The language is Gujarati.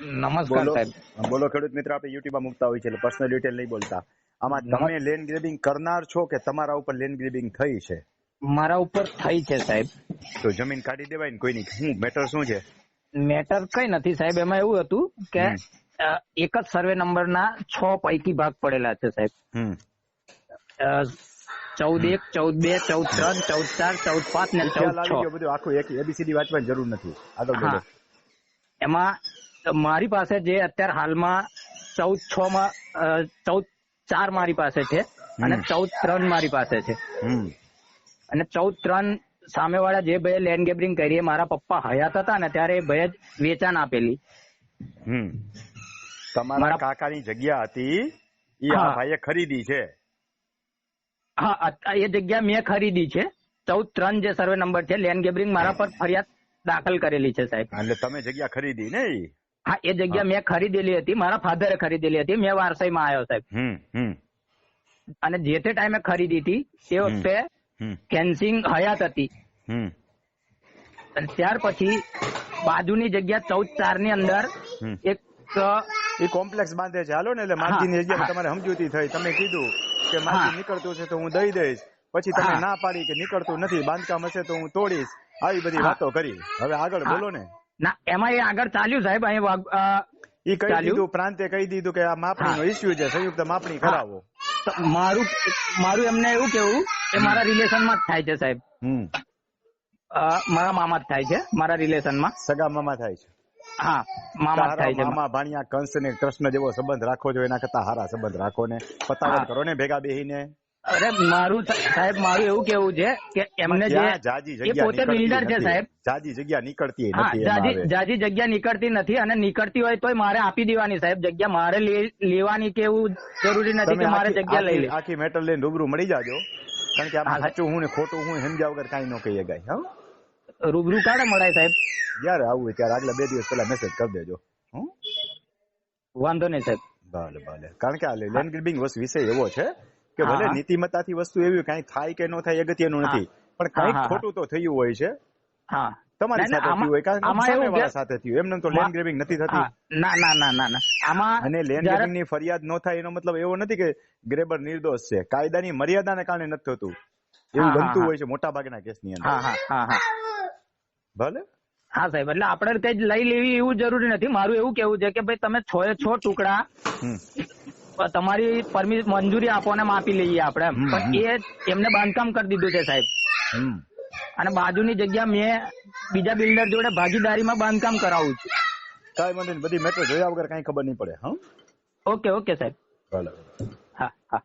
નમસ્કાર સાહેબ. બોલો ખેડૂત મિત્ર આપણે યુટ્યુબમાં મૂકતા હોય છે એટલે પર્સનલ ડિટેલ નહીં બોલતા. આમાં તમે લેન્ડ ગ્રેબિંગ કરનાર છો કે તમારા ઉપર લેન્ડ ગ્રેબિંગ થઈ છે? મારા ઉપર થઈ છે સાહેબ. તો જમીન કાઢી દેવાય ને કોઈની. શું મેટર શું છે? મેટર કઈ નથી સાહેબ. એમાં એવું હતું કે એક જ સર્વે નંબરના છ પૈકી ભાગ પડેલા છે સાહેબ. ચૌદ એક ચૌદ બે ચૌદ ત્રણ ચૌદ ચાર ચૌદ પાંચ ને ચૌદ છ. બધું. આખું એક એબીસીડી વાંચવાની જરૂર નથી. આગળ બોલો. એમાં મારી પાસે જે અત્યારે હાલમાં ચૌદ છ માં ચૌદ ચાર મારી પાસે છે અને ચૌદ ત્રણ મારી પાસે છે. અને ચૌદ ત્રણ સામેવાળા જે ભાઈએ લેન્ડ ગેબરિંગ કરી મારા પપ્પા હયાત હતા ને ત્યારે એ ભાઈએ જ વેચાણ આપેલી. તમારા કાકાની જગ્યા હતી એ આ. ભાઈએ ખરીદી છે? હા એ જગ્યા મેં ખરીદી છે. ચૌદ ત્રણ જે સર્વે નંબર છે લેન્ડ ગેબરિંગ મારા પર ફરિયાદ દાખલ કરેલી છે સાહેબ. એટલે તમે જગ્યા ખરીદી ને હા એ જગ્યા મેં ખરીદેલી હતી મારા ફાધરે ખરીદેલી હતી મેં વારસાઈમાં આવ્યો સાહેબ. હમ હમ. અને જે તે ટાઈમે ખરીદી હતી તે વખતે કેન્સિંગ હયાત હતી. ત્યાર પછી બાજુની જગ્યા ચૌદ ચારની અંદર એક એ કોમ્પ્લેક્સ બાંધે છે. હાલો ને એટલે માલજીની જગ્યાએ હા. તમારે સમજૂતી થઈ. તમે કીધું કે માલજી નીકળતું છે તો હું દઈ દઈશ. પછી તમે ના પાડી કે નીકળતું નથી બાંધકામ હશે તો હું તોડીશ. આવી બધી વાતો કરી. હવે આગળ. બોલો ને. ના એમાં એ આગળ ચાલ્યું સાહેબ અહીં એ કહી. દીધું પ્રાંતે કહી દીધું કે આ માપણીનો ઇસ્યુ છે સંયુક્ત માપણી કરાવો. મારું મારું એમને એવું કેવું કે મારા રિલેશનમાં જ થાય છે સાહેબ. મારા મામા જ થાય છે મારા રિલેશનમાં. સગા મામા થાય છે. હા મામા થાય છે. મામા ભાણિયા કંસ ને કૃષ્ણ જેવો સંબંધ રાખો છો એના કરતા હારા સંબંધ રાખો ને. પતાવટ કરો ને ભેગા બેહીને. અરે મારું સાહેબ મારું એવું કેવું છે કે એમને જે એ પોતે બિલ્ડર છે સાહેબ. જાજી જગ્યા નીકળતી નથી જાજી જગ્યા નીકળતી નથી અને નીકળતી હોય તોય મારે આપી દેવાની સાહેબ જગ્યા મારે લેવાની કે એવું જરૂરી નથી કે મારે જગ્યા લઈ લે. આખી મેટર લઈને રૂબરૂ મળી જાજો. કારણ કે આમાં સાચું હું ને ખોટું હું સમજ્યા વગર કઈ ન કહીએ ગાય હા? રૂબરૂ કાઢે મળાય સાહેબ? જ્યારે આવું હોય ત્યારે આગલા બે દિવસ પહેલા મેસેજ કરી દેજો? વાંધો નહીં સાહેબ. ભલે ભલે. કારણ કે આ લેન્ડ ગ્રીબિંગ વિષય એવો છે કે ભલે નીતિમત્તાથી વસ્તુ એવી કઈ થાય કે ન થાય અગત્યનું નથી. પણ હા, ખોટું તો થયું હોય છે. હા. તમારી ના, ના, સાથે થયું હોય કારણ સામેવાળા સાથે થયું એમને તો લેન્ડ ગ્રેબિંગ નથી થતી. ના ના ના ના ના. આમાં અને લેન્ડ ગ્રેબિંગની ફરિયાદ ન થાય એનો મતલબ એવો નથી કે ગ્રેબર નિર્દોષ છે. કાયદાની મર્યાદાને કારણે નથી થતું. એવું બનતું હોય છે મોટા ભાગના કેસની અંદર. ભલે? હા સાહેબ એટલે આપણે કઈ લઈ લેવી એવું જરૂરી નથી. મારું એવું કેવું છે કે ભાઈ તમે છ એ છ ટુકડા. તમારી પરમિ મંજૂરી આપો ને માપી લઈએ આપણે. પણ એ એમને બાંધકામ કરી દીધું છે સાહેબ. હમ. અને બાજુની જગ્યા મેં બીજા બિલ્ડર જોડે ભાગીદારીમાં બાંધકામ કરાવું છું. કાંઈ વાંધો બધી મેટ્રો જોયા વગર કાંઈ ખબર નહીં પડે હા? ઓકે ઓકે સાહેબ. ભલે. હા હા.